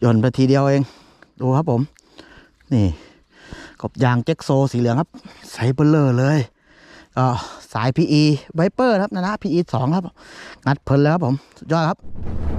หย่อนไปทีเดียวเอง ดูครับผม นี่กบยางเจ็กโซสีเหลืองครับใส่เบลเลอร์เลยก็สาย PE ไวเปอร์ครับนะนะ PE สองครับ งัดเพลินแล้วครับผม สุดยอดครับ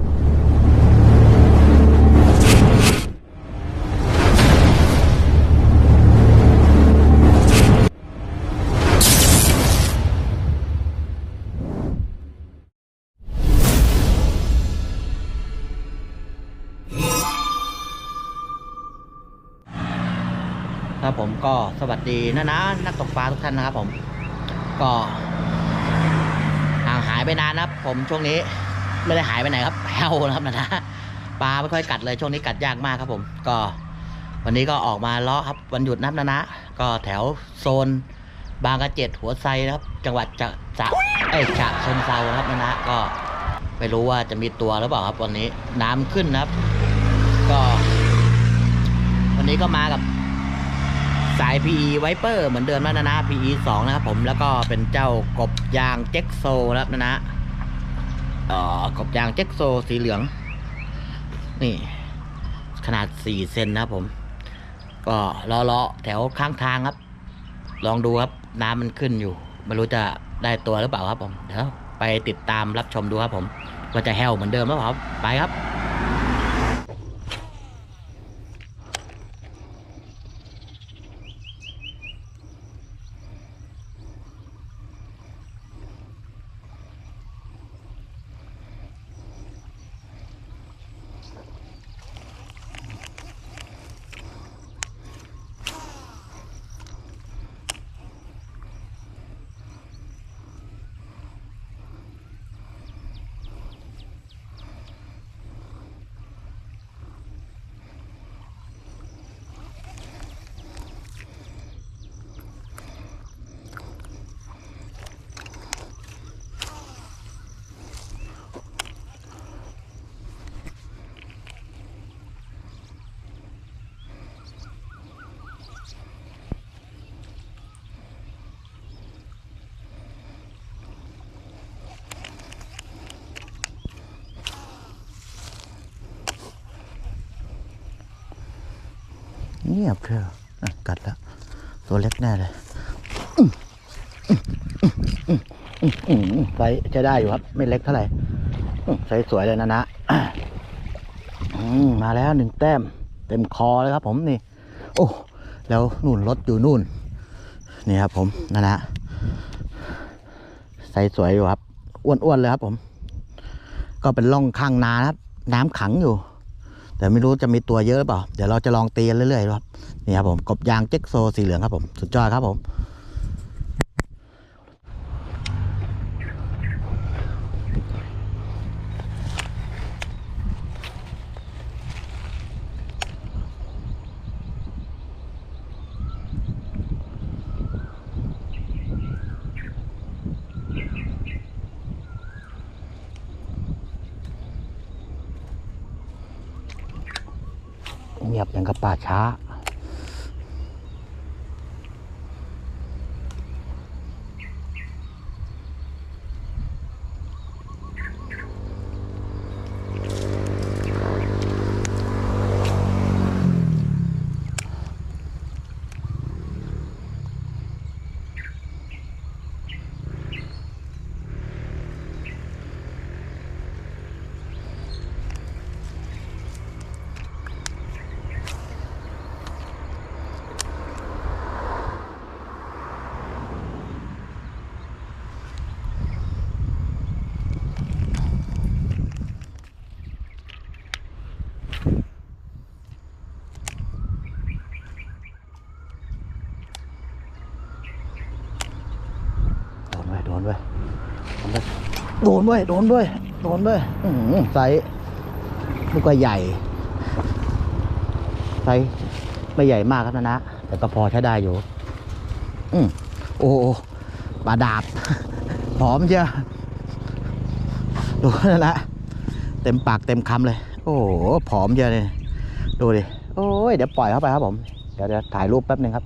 ครับผมก็สวัสดีนะนะนักตกปลาทุกท่านนะครับผม ก็ห่างหายไปนานนะครับ ผมช่วงนี้ไม่ได้หายไปไหนครับแผ่วนะครับนะนะปลาไม่ค่อยกัดเลยช่วงนี้กัดยากมากครับผม ก็ วันนี้ก็ออกมาเลาะครับวันหยุดนับนะนะก็แถวโซน บางกระเจ็ดหัวไซนะครับ จังหวัดจะจะเอ้ยจะเชิงเซาครับนะนะก็ไม่รู้ว่าจะมีตัวหรือเปล่าครับวันนี้น้ำขึ้นนะครับ ก็ วันนี้ก็มากับ สาย PE Viper เหมือนเดิมแล้วนะนะ PE 2 นะครับผมแล้วก็เป็นเจ้ากบยางเจ็กโซแล้วนะนะเอ่อกบยางเจ็กโซสีเหลือง นี่ ขนาด 4 เซนนะครับผม ก็เลาะๆแถวข้างทางครับ ลองดูครับน้ำมันขึ้นอยู่ ไม่รู้จะได้ตัวหรือเปล่าครับผม เดี๋ยวไปติดตามรับชมดูครับผมว่าจะแฮวเหมือนเดิมหรือเปล่าครับ ไปครับ งียบเชียวอ่กัดแล้ว ตัวเล็กแน่เลยอื้ออื้ออื้ออื้ออื้อไซส์จะได้อยู่ครับ ไม่เล็กเท่าไหร่อื้อไซส์สวยเลยนะนะมาแล้วหนึ่งแต้ม เต็มคอเลยครับผมนี่ โอ้ แล้วนู่นรถอยู่นู่น นี่ครับผมนะนะไซส์สวยอยู่ครับ อ้วนๆเลยครับผม ก็เป็นร่องข้างนาครับ น้ำขังอยู่ แต่ไม่รู้จะมีตัวเยอะหรือเปล่า เดี๋ยวเราจะลองตีกันเรื่อยๆครับนี่ครับผมกบยางเจ็กโซสีเหลืองครับผม สุดยอดครับผม เงี ยบอย่างกับป่าช้าโดนไว้โดนไว้โดนด้วยโดนด้วยโดนด้วยไซส์ลูกก็ใหญ่ไซส์ไม่ใหญ่มากครับนะนะ แต่ก็พอใช้ได้อยู่ อืมโอ้ปลาดาบหอมเชียวดูนะนะเต็มปากเต็มคำเลย โอ้โหผอมเชียวเลยดูดิโอ้ยเดี๋ยวปล่อยเข้าไปครับผม เดี๋ยวเดี๋ยวถ่ายรูปแป๊บหนึ่งครับ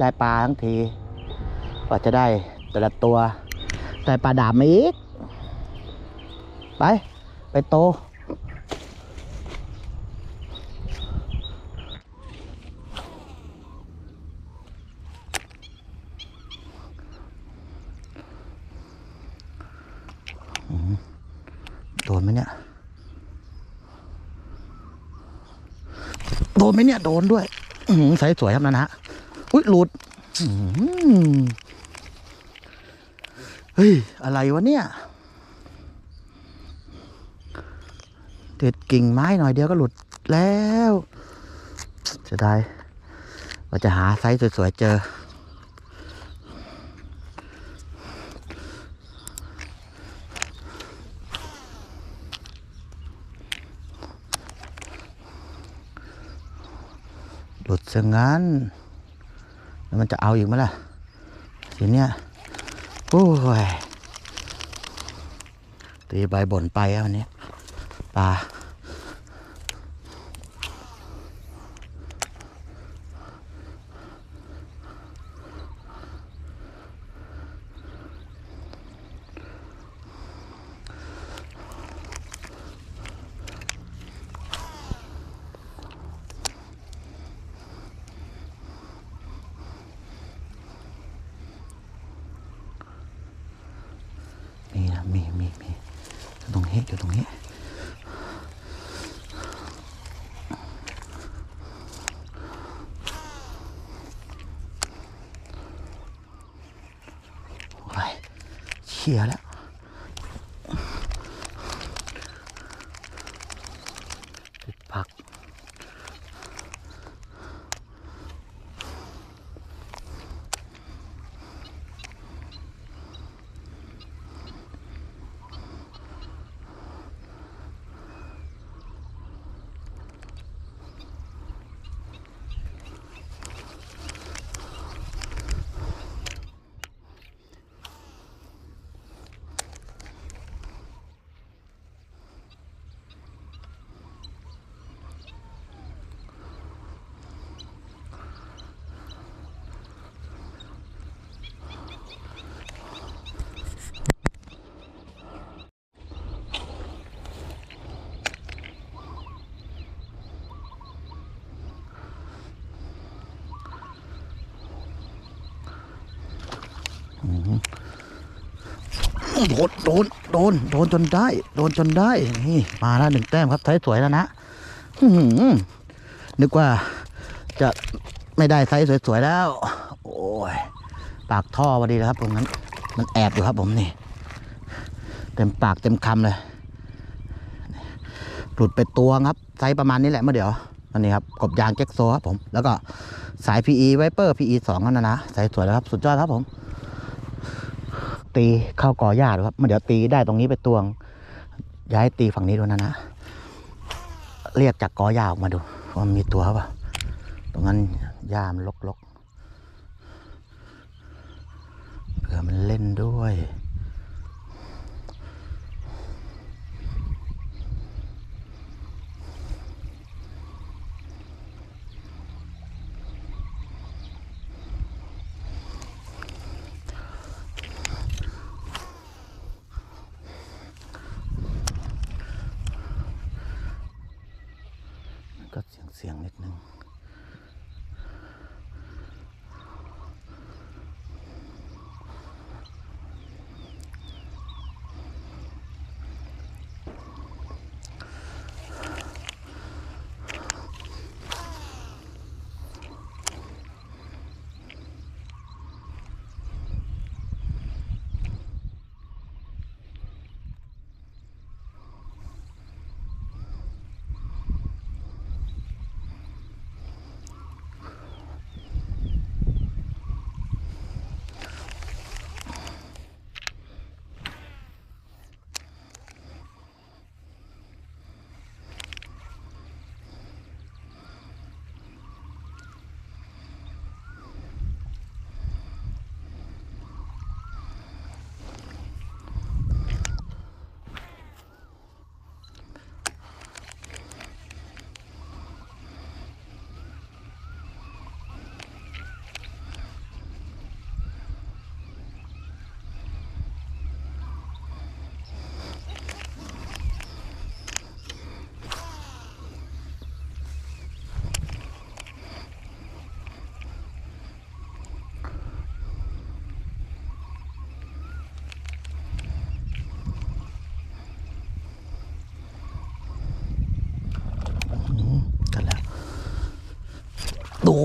ได้ปลาทั้งทีกว่าจะได้แต่ละตัว ได้ปลาดาบมาอีก ไป ไปโต โดนไหมเนี่ย โดนไหมเนี่ย โดนด้วย สายสวยครับนะนะอุ้ยหลุดเฮ้ย อะไรวะเนี่ยเด็ดกิ่งไม้หน่อยเดียวก็หลุดแล้วจะได้ว่าจะหาไซส์สวยๆเจอ หลุดซะงั้น แล้วมันจะเอาอีกไหมล่ะทีเนี้ยโอ้ยตีใบบ่นไปอะวันนี้ปลา มีนะมีมีมี อยู่ตรงนี้ ไปเชียเชียแล้ว ติดผัก โดนโดนโดนโดนจนได้ โดนจนได้นี่มาแล้วหนึ่งแต้มครับไซส์สวยแล้วนะนึกว่าจะไม่ได้ไซส์สวยๆแล้ว โอ้ยปากท่อพอดีเลยครับตรงนั้น มันแอบอยู่ครับผมนี่เต็มปากเต็มคำเลยหลุดไปตัวครับไซส์ประมาณนี้แหละเมื่อเดี๋ยวอันนี้ครับกบยางแจ็คโซครับผม แล้วก็สาย PE Viper PE 2นั่นนะนะสายสวยแล้วครับ สุดยอดครับผม ตีเข้ากอหญ้าดูครับมันเดี๋ยวตีได้ตรงนี้ไปตวง ย้ายตีฝั่งนี้ดูนะนะเรียกจากกอหญ้าออกมาดูว่ามีตัวป่ะตรงนั้นหญ้ามันลกๆเผื่อมันเล่นด้วย ก็ เสียงนิดนึง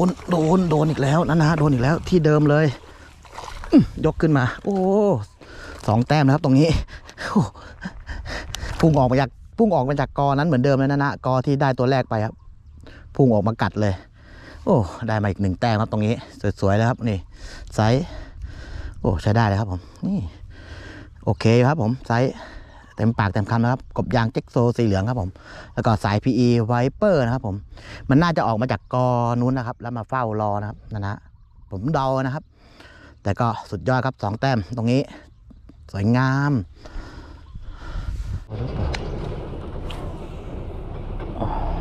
นโดนโดนอีกแล้วนะนะโดนอีกแล้วที่เดิมเลย ยกขึ้นมา โอ้สองแต้มนะครับตรงนี้พุ่งออกมาจากพุ่งออกมาจากกอนั้นเหมือนเดิมเลยนะนะกอที่ได้ตัวแรกไปครับพุ่งออกมากัดเลย โอ้ได้มาอีกหนึ่งแต้มครับตรงนี้ สวยๆเลยครับนี่ไซส์โอ้ใช้ได้เลยครับผมนี่โอเคครับผมไซส์ เต็มปากเต็มคำนะครับ กบยางเจ็กโซสีเหลืองครับผม แล้วก็สาย PE Viper นะครับผม มันน่าจะออกมาจากกอนู้นนะครับ แล้วมาเฝ้ารอนะครับนะนะผมเดานะครับ แต่ก็สุดยอดครับสองแต้มตรงนี้ สวยงามอ๋อ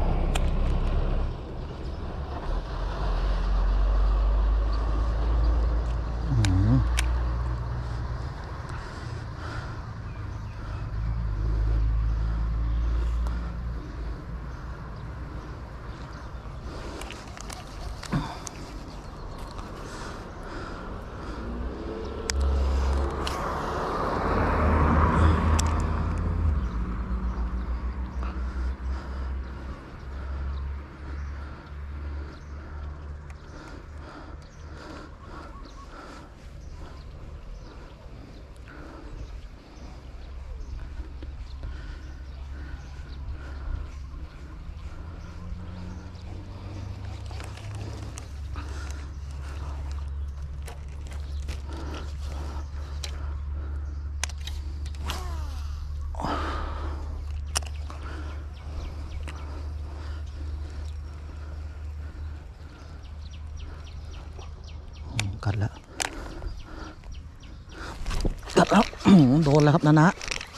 โดนแล้วครับนะนะ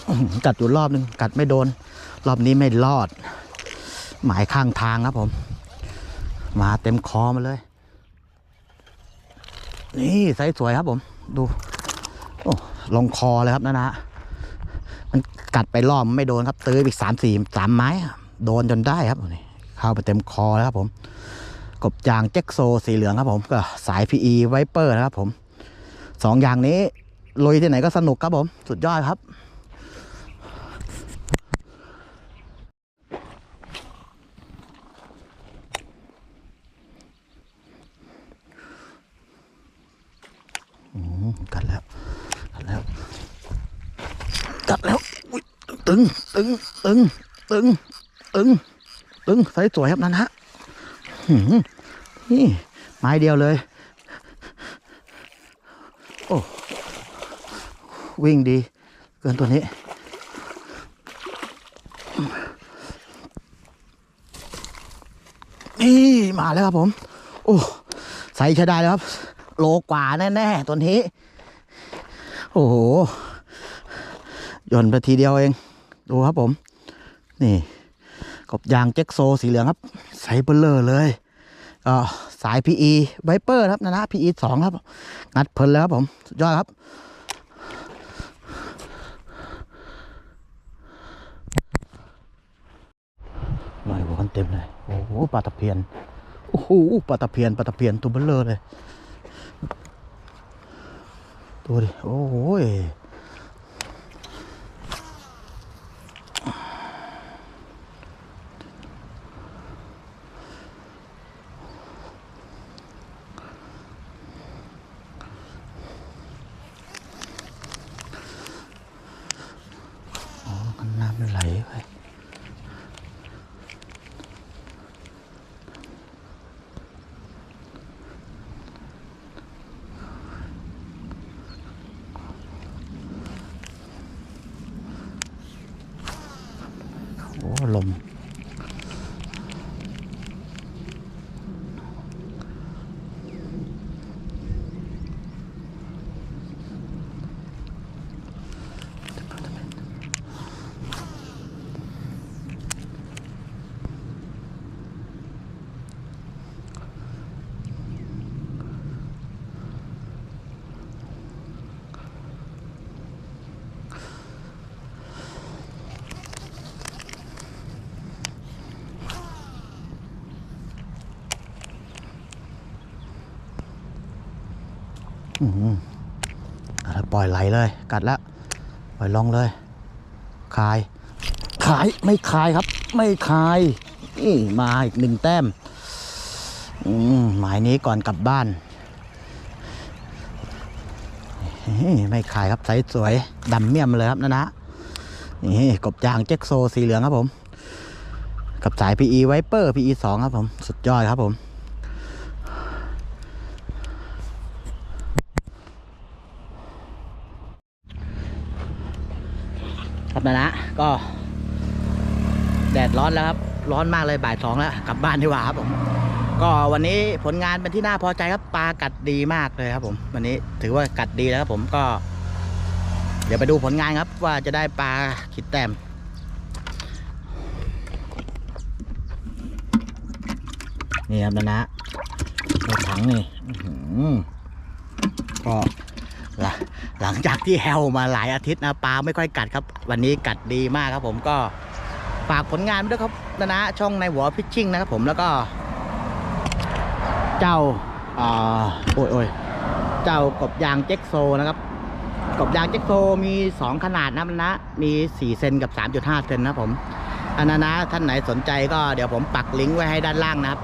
อื้อหือกัดอยู่รอบนึงกัดไม่โดน รอบนี้ไม่รอด หมายข้างทางครับผม มาเต็มคอมาเลย นี่ไซส์สวยครับผม ดู โอ้ลงคอเลยครับนะนะมันกัดไปรอบมันไม่โดนครับ ตื้ออีกสามสี่สามไม้โดนจนได้ครับนี่เข้าไปเต็มคอแล้วครับผม กบยางเจ็กโซสีเหลืองครับผมก็สาย PE Viper นะครับผมสองอย่างนี้ ลุยที่ไหนก็สนุกครับผม สุดยอดครับอืมกัดแล้ว กัดแล้ว กัดแล้วตึง ตึง ตึง ตึง ตึง ตึงไซส์สวยครับนั่นฮะนี่ไม้เดียวเลย โอ้ วิ่งดี เกินตัวนี้ นี่มาแล้วครับผม โอ้ใส่ใช้ได้แล้วครับ โลกว่าแน่ๆตัวนี้ โอ้โหหย่อนไปทีเดียวเอง ดูครับผม นี่กบยางเจ็กโซสีเหลืองครับไซส์เบลเลอร์เลยก็สาย PE Viper ครับนะนะ PE สองครับ งัดเพลินแล้วครับผม สุดยอดครับ ลอยหัวกัน เต็มเลยโอ้โหปลาตะเพียนโอ้โหปลาตะเพียนปลาตะเพียนตัวเบลเลอร์เลย ดูดิ โอ้โหย อืมปล่อยไหลเลย กัดแล้วปล่อยลงเลยคายขายไม่คายครับ ไม่คายนี่มาอีกหนึ่งแต้มหมายนี้ก่อนกลับบ้านไม่ขายครับไซส์สวยดำเมี่ยมเลยครับนะนะนี่กบยางเจ็กโซสีเหลืองครับผม กับสาย PE Viper PE 2ครับผม สุดยอดครับผม ครับนะนะ ก็แดดร้อนแล้วครับ ร้อนมากเลยบ่ายสองแล้ว กลับบ้านดีกว่าครับผม ก็วันนี้ผลงานเป็นที่น่าพอใจครับปลากัดดีมากเลยครับผม วันนี้ถือว่ากัดดีแล้วครับผมก็ เดี๋ยวไปดูผลงานครับ ว่าจะได้ปลาขีดแต้มนี่ครับนะนะในถังนี่ก็ลัง หลังจากที่แฮวมาหลายอาทิตย์นะปลาไม่ค่อยกัดครับ วันนี้กัดดีมากครับผมก็ฝากผลงานด้วยครับนะนะช่องในหัวพิชชิ่งนะครับผมแล้วก็ เจ้าอ่าโอ้ยโอ้ยเจ้ากบยางเจ็กโซนะครับ กบยางเจ็กโซมี 2 ขนาดนะนะ มี 4 เซนกับ 3.5 เซนนะผมอันนั้นนะท่านไหนสนใจก็เดี๋ยวผมปักลิงก์ไว้ให้ด้านล่างนะครับ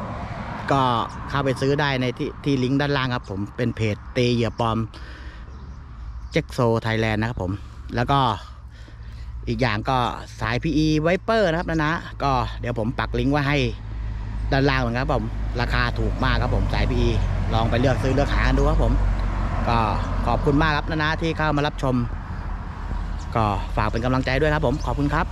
ก็เข้าไปซื้อได้ในที่ที่ลิงก์ด้านล่างครับ ผมเป็นเพจตีเหยื่อปลอม เจ็กโซไทยแลนด์นะครับผม แล้วก็อีกอย่างก็สาย PE Viper นะครับนะนะก็เดี๋ยวผมปักลิงก์ไว้ให้ด้านล่างเหมือนกันครับผมราคาถูกมากครับผมสาย PE ลองไปเลือกซื้อเลือกหากันดูครับผม ก็ขอบคุณมากครับนะนะที่เข้ามารับชม ก็ฝากเป็นกำลังใจด้วยครับผมขอบคุณครับ